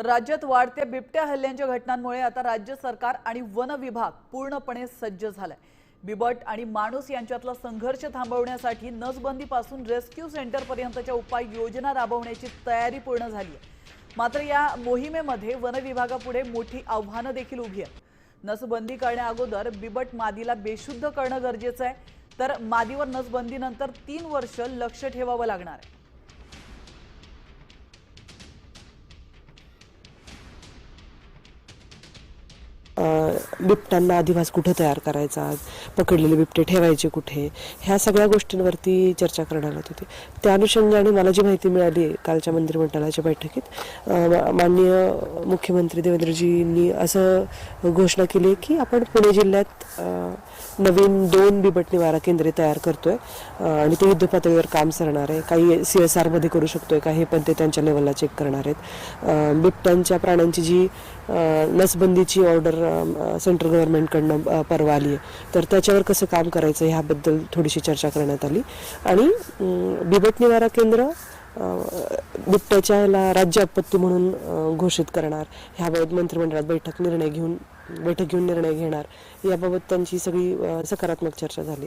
तर राज्यात वाढत्या बिबट्या हल्ल्यांच्या घटनांमुळे आता राज्य सरकार आणि वन विभाग पूर्णपणे सज्ज झालाय. बिबट आणि माणूस यांच्यातला संघर्ष थांबवण्यासाठी नसबंदीपासून रेस्क्यू सेंटरपर्यंतच्या उपाययोजना राबवण्याची तयारी पूर्ण झाली आहे. मात्र या मोहिमेमध्ये वन विभागापुढे मोठी आव्हानं देखील उभी आहेत. नसबंदी करण्याअगोदर बिबट मादीला बेशुद्ध करणं गरजेचं आहे. तर मादीवर नसबंदीनंतर तीन वर्ष लक्ष ठेवावं लागणार आहे. बिबट्यांना अधिवास कुठं तयार करायचा? पकडलेले बिबटे ठेवायचे कुठे? ह्या सगळ्या गोष्टींवरती चर्चा करण्यात होती त्या अनुषंगाने मला जी माहिती मिळाली कालच्या मंत्रिमंडळाच्या बैठकीत माननीय मुख्यमंत्री देवेंद्रजींनी असं घोषणा केली आहे की आपण पुणे जिल्ह्यात नवीन दोन बिबट निवारा केंद्रे तयार करतोय आणि ते युद्ध पातळीवर काम सरणार आहे. काही सी एस आरमध्ये करू शकतोय का हे पण ते त्यांच्या लेवलला चेक करणार आहेत. बिबट्यांच्या प्राण्यांची जी नसबंदीची ऑर्डर सेंट्रल गव्हर्नमेंटकडनं परवा आली आहे तर त्याच्यावर कसं काम करायचं ह्याबद्दल थोडीशी चर्चा करण्यात आली. आणि बिबट निवारा केंद्र बिबट्याच्या ह्याला राज्य आपत्ती म्हणून घोषित करणार. ह्याबाबत मंत्रिमंडळात बैठक निर्णय घेऊन बैठक घेऊन निर्णय घेणार. याबाबत त्यांची सगळी सकारात्मक चर्चा झाली.